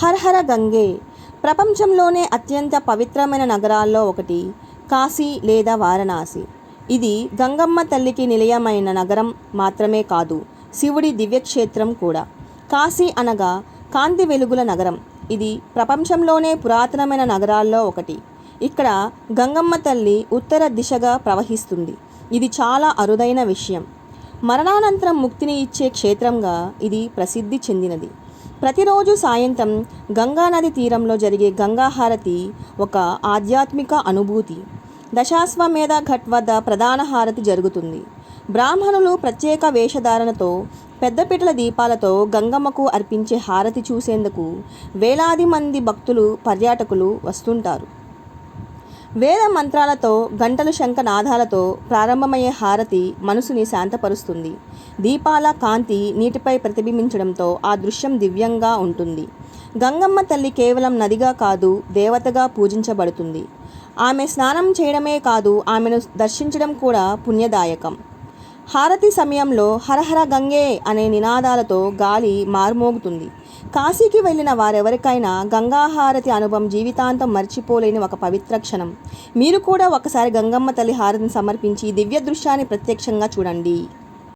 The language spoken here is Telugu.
హరహర గంగే. ప్రపంచంలోనే అత్యంత పవిత్రమైన నగరాల్లో ఒకటి కాశీ లేదా వారణాసి. ఇది గంగమ్మ తల్లికి నిలయమైన నగరం మాత్రమే కాదు శివుడి దివ్యక్షేత్రం కూడా. కాశీ అనగా కాంతి వెలుగుల నగరం. ఇది ప్రపంచంలోనే పురాతనమైన నగరాల్లో ఒకటి. ఇక్కడ గంగమ్మ తల్లి ఉత్తర దిశగా ప్రవహిస్తుంది. ఇది చాలా అరుదైన విషయం. మరణానంతరం ముక్తిని ఇచ్చే క్షేత్రంగా ఇది ప్రసిద్ధి చెందినది. ప్రతిరోజు సాయంత్రం గంగానది తీరంలో జరిగే గంగాహారతి ఒక ఆధ్యాత్మిక అనుభూతి. దశాశ్వమేధ ఘట్ వద్ద ప్రధాన హారతి జరుగుతుంది. బ్రాహ్మణులు ప్రత్యేక వేషధారణతో పెద్దపీటల దీపాలతో గంగమ్మకు అర్పించే హారతి చూసేందుకు వేలాది మంది భక్తులు పర్యాటకులు వస్తుంటారు. వేద మంత్రాలతో గంటలు శంఖనాదాలతో ప్రారంభమయ్యే హారతి మనసుని శాంతపరుస్తుంది. దీపాల కాంతి నీటిపై ప్రతిబింబించడంతో ఆ దృశ్యం దివ్యంగా ఉంటుంది. గంగమ్మ తల్లి కేవలం నదిగా కాదు దేవతగా పూజించబడుతుంది. ఆమె స్నానం చేయడమే కాదు ఆమెను దర్శించడం కూడా పుణ్యదాయకం. హారతి సమయంలో హరహర గంగే అనే నినాదాలతో గాలి మార్మోగుతుంది. కాశీకి వెళ్ళిన వారెవరికైనా గంగాహారతి అనుభవం జీవితాంతం మర్చిపోలేని ఒక పవిత్ర క్షణం. మీరు కూడా ఒకసారి గంగమ్మ తల్లి హారతిని సమర్పించి దివ్య దృశ్యాన్ని ప్రత్యక్షంగా చూడండి.